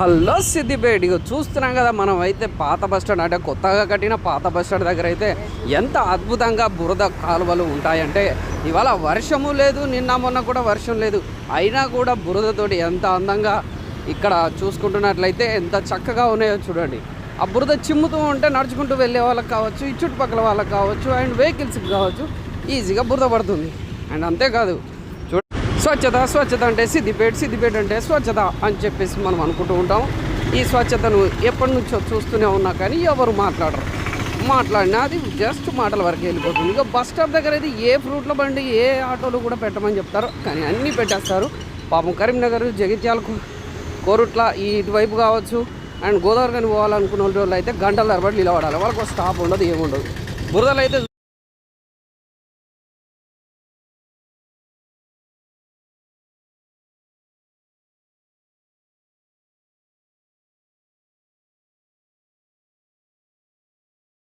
Hello Siddipet ఇక చూస్తున్నాం కదా మనం అయితే పాత బస్ స్టాండ్ అంటే కొత్తగా కట్టిన పాత బస్ స్టాండ్ దగ్గర అయితే ఎంత అద్భుతంగా బురద కాలువలు ఉంటాయంటే ఇవాళ వర్షము లేదు నిన్న మొన్న కూడా వర్షం లేదు. అయినా కూడా బురదతోటి ఎంత అందంగా ఇక్కడ చూసుకుంటున్నట్లయితే ఎంత చక్కగా ఉన్నాయో చూడండి. ఆ బురద చిమ్ముతూ ఉంటే నడుచుకుంటూ వెళ్ళే వాళ్ళకి కావచ్చు ఈ చుట్టుపక్కల వాళ్ళకి కావచ్చు అండ్ వెహికల్స్కి కావచ్చు ఈజీగా బురద పడుతుంది. అండ్ అంతేకాదు స్వచ్ఛత స్వచ్ఛత అంటే సిద్దిపేట సిద్దిపేట అంటే స్వచ్ఛత అని చెప్పేసి మనం అనుకుంటూ ఉంటాం. ఈ స్వచ్ఛతను ఎప్పటి నుంచో చూస్తూనే ఉన్నా కానీ ఎవరు మాట్లాడరు. మాట్లాడినా అది జస్ట్ మాటల వరకు వెళ్ళిపోతుంది. ఇక బస్ స్టాప్ దగ్గర అయితే ఏ ఫ్రూట్ల బండి ఏ ఆటోలు కూడా పెట్టమని చెప్తారు. కానీ అన్నీ పెట్టేస్తారు. పాపం కరీంనగర్ జగిత్యాలకు కోరుట్ల ఈ ఇటువైపు కావచ్చు. అండ్ గోదావరి కానీ పోవాలనుకున్న వాళ్ళు అయితే గంటల తరబడి నిలబడాలి. వాళ్ళకి ఒక స్టాప్ ఉండదు ఏముండదు. బురదలు అయితే